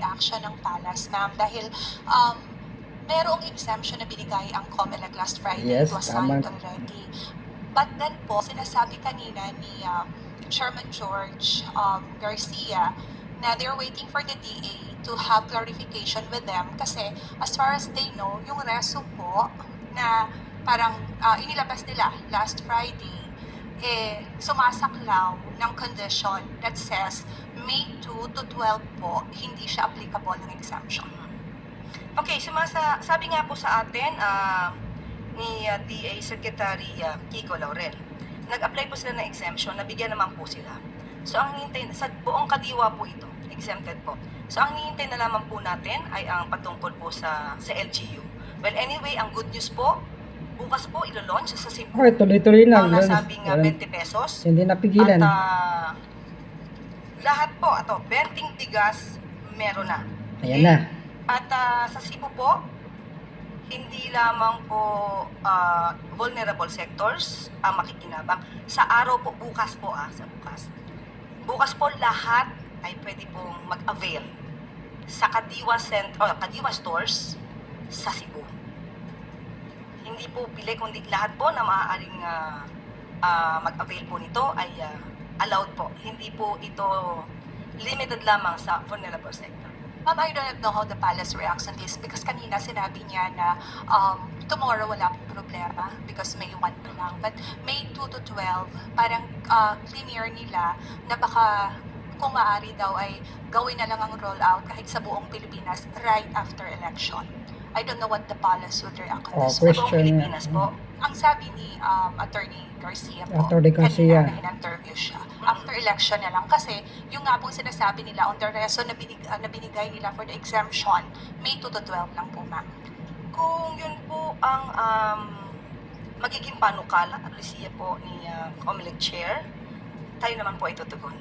reaction ng Palace, ma'am, dahil um, merong exemption na binigay ang COMELEC last Friday. Yes, It was tama. already. But then po, sinasabi kanina ni uh, Chairman George um, Garcia na they're waiting for the DA to have clarification with them kasi as far as they know, yung reso po na parang uh, inilabas nila last Friday, eh, sumasaklaw ng condition that says May 2 to 12 po, hindi siya applicable ng exemption. Okay, sumasa, sabi nga po sa atin ah, ni ah, DA Secretary ah, Kiko Laurel, nag-apply po sila ng exemption, nabigyan naman po sila. So ang hinihintay, sa buong kadiwa po ito, exempted po. So ang hinihintay na lamang po natin ay ang patungkol po sa, sa LGU. Well anyway, ang good news po, bukas po ilo-launch sa Cebu Okay, tuloy-tuloy lang. ang nasabing ah, Walang- 20 pesos. Hindi napigilan. At ah, lahat po, ato, 20 bigas, meron na. Ayan na. At ah, sa Cebu po, hindi lamang po ah, vulnerable sectors ang makikinabang. Sa araw po, bukas po ah, sa bukas. Bukas po lahat ay pwede pong mag-avail sa Kadiwa, cent oh, Kadiwa stores sa Cebu. Hindi po pili, kundi lahat po na maaaring ah, ah, mag-avail po nito ay ah, allowed po. Hindi po ito limited lamang sa vulnerable sector. Ma'am, I don't know how the palace reacts on this because kanina sinabi niya na um, tomorrow wala pong problema because May 1 pa lang. But May 2 to 12, parang uh, linear nila na baka kung maaari daw ay gawin na lang ang rollout kahit sa buong Pilipinas right after election. I don't know what the palace would react on Oh, this. Sa question. buong Pilipinas po. Ang sabi ni um, Attorney Garcia po, Attorney Garcia. kanina na in-interview siya, after election na lang. Kasi yung nga pong sinasabi nila on the reso na, binig, uh, na binigay nila for the exemption, May 2 to 12 lang po, ma'am. Kung yun po ang um, magiging panukala at Lucia po ni uh, Comelec Chair, tayo naman po ay tutugon.